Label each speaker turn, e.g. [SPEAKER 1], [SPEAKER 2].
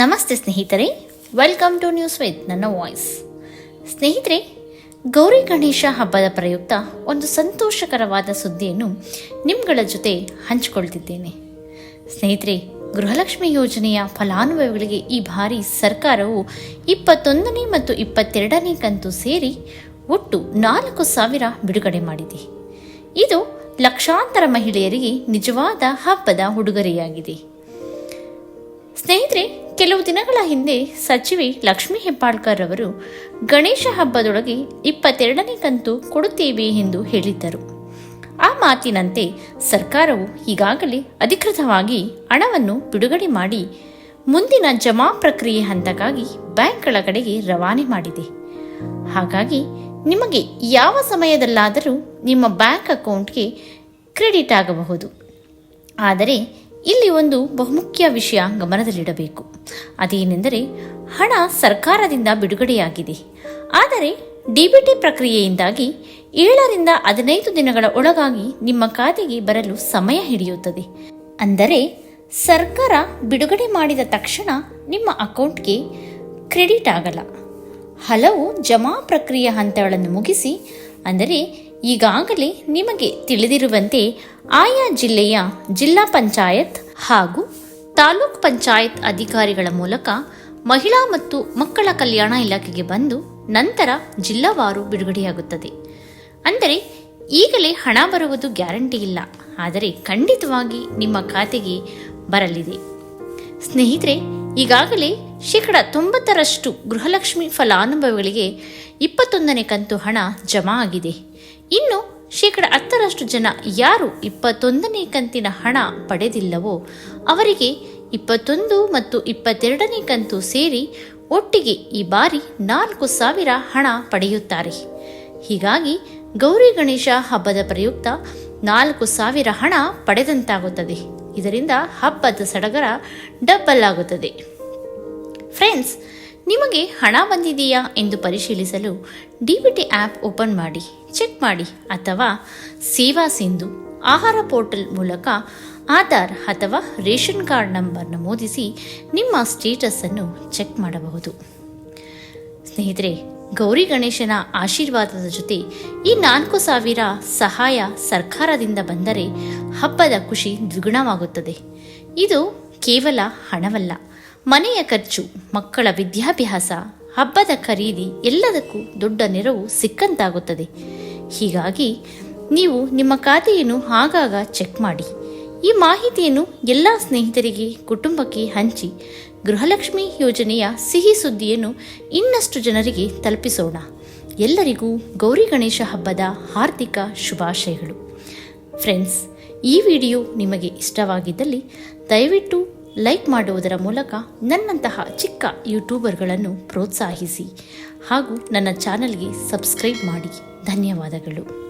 [SPEAKER 1] ನಮಸ್ತೆ ಸ್ನೇಹಿತರೆ welcome to news with ನನ್ನ ವಾಯ್ಸ್ ಸ್ನೇಹಿತರೆ, ಗೌರಿ ಗಣೇಶ ಹಬ್ಬದ ಪ್ರಯುಕ್ತ ಒಂದು ಸಂತೋಷಕರವಾದ ಸುದ್ದಿಯನ್ನು ನಿಮ್ಗಳ ಜೊತೆ ಹಂಚಿಕೊಳ್ತಿದ್ದೇನೆ. ಸ್ನೇಹಿತರೆ, ಗೃಹಲಕ್ಷ್ಮಿ ಯೋಜನೆಯ ಫಲಾನುಭವಿಗಳಿಗೆ ಈ ಬಾರಿ ಸರ್ಕಾರವು ಇಪ್ಪತ್ತೊಂದನೇ ಮತ್ತು ಇಪ್ಪತ್ತೆರಡನೇ ಕಂತು ಸೇರಿ ಒಟ್ಟು ನಾಲ್ಕು ಸಾವಿರ ಬಿಡುಗಡೆ ಮಾಡಿದೆ. ಇದು ಲಕ್ಷಾಂತರ ಮಹಿಳೆಯರಿಗೆ ನಿಜವಾದ ಹಬ್ಬದ ಉಡುಗೊರೆಯಾಗಿದೆ. ಸ್ನೇಹಿತರೆ ಕೆಲವು ದಿನಗಳ ಹಿಂದೆ ಸಚಿವೆ ಲಕ್ಷ್ಮೀ ಹೆಬ್ಬಾಳ್ಕರ್ ಅವರು ಗಣೇಶ ಹಬ್ಬದೊಳಗೆ ಇಪ್ಪತ್ತೆರಡನೇ ಕಂತು ಕೊಡುತ್ತೇವೆ ಎಂದು ಹೇಳಿದ್ದರು. ಆ ಮಾತಿನಂತೆ ಸರ್ಕಾರವು ಈಗಾಗಲೇ ಅಧಿಕೃತವಾಗಿ ಹಣವನ್ನು ಬಿಡುಗಡೆ ಮಾಡಿ ಮುಂದಿನ ಜಮಾ ಪ್ರಕ್ರಿಯೆ ಹಂತಕ್ಕಾಗಿ ಬ್ಯಾಂಕ್ಗಳ ಕಡೆಗೆ ರವಾನೆ ಮಾಡಿದೆ. ಹಾಗಾಗಿ ನಿಮಗೆ ಯಾವ ಸಮಯದಲ್ಲಾದರೂ ನಿಮ್ಮ ಬ್ಯಾಂಕ್ ಅಕೌಂಟ್ಗೆ ಕ್ರೆಡಿಟ್ ಆಗಬಹುದು. ಆದರೆ ಇಲ್ಲಿ ಒಂದು ಬಹುಮುಖ್ಯ ವಿಷಯ ಗಮನದಲ್ಲಿಡಬೇಕು. ಅದೇನೆಂದರೆ ಹಣ ಸರ್ಕಾರದಿಂದ ಬಿಡುಗಡೆಯಾಗಿದೆ. ಆದರೆ ಡಿಬಿಟಿ ಪ್ರಕ್ರಿಯೆಯಿಂದಾಗಿ ಏಳರಿಂದ ಹದಿನೈದು ದಿನಗಳ ಒಳಗಾಗಿ ನಿಮ್ಮ ಖಾತೆಗೆ ಬರಲು ಸಮಯ ಹಿಡಿಯುತ್ತದೆ. ಅಂದರೆ ಸರ್ಕಾರ ಬಿಡುಗಡೆ ಮಾಡಿದ ತಕ್ಷಣ ನಿಮ್ಮ ಅಕೌಂಟ್ಗೆ ಕ್ರೆಡಿಟ್ ಆಗಲ್ಲ. ಹಲವು ಜಮಾ ಪ್ರಕ್ರಿಯೆ ಹಂತಗಳನ್ನು ಮುಗಿಸಿ, ಅಂದರೆ ಈಗಾಗಲೇ ನಿಮಗೆ ತಿಳಿದಿರುವಂತೆ ಆಯಾ ಜಿಲ್ಲೆಯ ಜಿಲ್ಲಾ ಪಂಚಾಯತ್ ಹಾಗೂ ತಾಲೂಕ್ ಪಂಚಾಯತ್ ಅಧಿಕಾರಿಗಳ ಮೂಲಕ ಮಹಿಳಾ ಮತ್ತು ಮಕ್ಕಳ ಕಲ್ಯಾಣ ಇಲಾಖೆಗೆ ಬಂದು ನಂತರ ಜಿಲ್ಲಾವಾರು ಬಿಡುಗಡೆಯಾಗುತ್ತದೆ. ಅಂದರೆ ಈಗಲೇ ಹಣ ಬರುವುದು ಗ್ಯಾರಂಟಿ ಇಲ್ಲ. ಆದರೆ ಖಂಡಿತವಾಗಿ ನಿಮ್ಮ ಖಾತೆಗೆ ಬರಲಿದೆ. ಸ್ನೇಹಿತರೆ, ಈಗಾಗಲೇ ಶೇಕಡ ತೊಂಬತ್ತರಷ್ಟು ಗೃಹಲಕ್ಷ್ಮಿ ಫಲಾನುಭವಿಗಳಿಗೆ ಇಪ್ಪತ್ತೊಂದನೇ ಕಂತು ಹಣ ಜಮಾ ಆಗಿದೆ. ಇನ್ನು ಶೇಕಡ ಹತ್ತರಷ್ಟು ಜನ ಯಾರು ಇಪ್ಪತ್ತೊಂದನೇ ಕಂತಿನ ಹಣ ಪಡೆದಿಲ್ಲವೋ ಅವರಿಗೆ ಇಪ್ಪತ್ತೊಂದು ಮತ್ತು ಇಪ್ಪತ್ತೆರಡನೇ ಕಂತು ಸೇರಿ ಒಟ್ಟಿಗೆ ಈ ಬಾರಿ ನಾಲ್ಕು ಸಾವಿರ ಹಣ ಪಡೆಯುತ್ತಾರೆ. ಹೀಗಾಗಿ ಗೌರಿ ಗಣೇಶ ಹಬ್ಬದ ಪ್ರಯುಕ್ತ ನಾಲ್ಕು ಸಾವಿರ ಹಣ ಪಡೆದಂತಾಗುತ್ತದೆ. ಇದರಿಂದ ಹಬ್ಬದ ಸಡಗರ ಡಬ್ಬಲ್ ಆಗುತ್ತದೆ. ಫ್ರೆಂಡ್ಸ್ ನಿಮಗೆ ಹಣ ಬಂದಿದೆಯಾ ಎಂದು ಪರಿಶೀಲಿಸಲು ಡಿಬಿಟಿ ಆ್ಯಪ್ ಓಪನ್ ಮಾಡಿ, ಚೆಕ್ ಮಾಡಿ ಅಥವಾ ಸೇವಾ ಸಿಂಧು ಆಹಾರ ಪೋರ್ಟಲ್ ಮೂಲಕ ಆಧಾರ್ ಅಥವಾ ರೇಷನ್ ಕಾರ್ಡ್ ನಂಬರ್ ನಮೂದಿಸಿ ನಿಮ್ಮ ಸ್ಟೇಟಸನ್ನು ಚೆಕ್ ಮಾಡಬಹುದು. ಸ್ನೇಹಿತರೆ, ಗೌರಿ ಗಣೇಶನ ಆಶೀರ್ವಾದದ ಜೊತೆ ಈ ನಾಲ್ಕು ಸಾವಿರ ಸಹಾಯ ಸರ್ಕಾರದಿಂದ ಬಂದರೆ ಹಬ್ಬದ ಖುಷಿ ದ್ವಿಗುಣವಾಗುತ್ತದೆ. ಇದು ಕೇವಲ ಹಣವಲ್ಲ. ಮನೆಯ ಖರ್ಚು, ಮಕ್ಕಳ ವಿದ್ಯಾಭ್ಯಾಸ, ಹಬ್ಬದ ಖರೀದಿ ಎಲ್ಲದಕ್ಕೂ ದೊಡ್ಡ ನೆರವು ಸಿಕ್ಕಂತಾಗುತ್ತದೆ. ಹೀಗಾಗಿ ನೀವು ನಿಮ್ಮ ಖಾತೆಯನ್ನು ಆಗಾಗ ಚೆಕ್ ಮಾಡಿ. ಈ ಮಾಹಿತಿಯನ್ನು ಎಲ್ಲ ಸ್ನೇಹಿತರಿಗೆ, ಕುಟುಂಬಕ್ಕೆ ಹಂಚಿ ಗೃಹಲಕ್ಷ್ಮಿ ಯೋಜನೆಯ ಸಿಹಿ ಸುದ್ದಿಯನ್ನು ಇನ್ನಷ್ಟು ಜನರಿಗೆ ತಲುಪಿಸೋಣ. ಎಲ್ಲರಿಗೂ ಗೌರಿ ಗಣೇಶ ಹಬ್ಬದ ಹಾರ್ದಿಕ ಶುಭಾಶಯಗಳು. ಫ್ರೆಂಡ್ಸ್, ಈ ವಿಡಿಯೋ ನಿಮಗೆ ಇಷ್ಟವಾಗಿದ್ದಲ್ಲಿ ದಯವಿಟ್ಟು ಲೈಕ್ ಮಾಡುವುದರ ಮೂಲಕ ನನ್ನಂತಹ ಚಿಕ್ಕ ಯೂಟ್ಯೂಬರ್ಗಳನ್ನು ಪ್ರೋತ್ಸಾಹಿಸಿ ಹಾಗೂ ನನ್ನ ಚಾನಲ್ಗೆ ಸಬ್ಸ್ಕ್ರೈಬ್ ಮಾಡಿ. ಧನ್ಯವಾದಗಳು.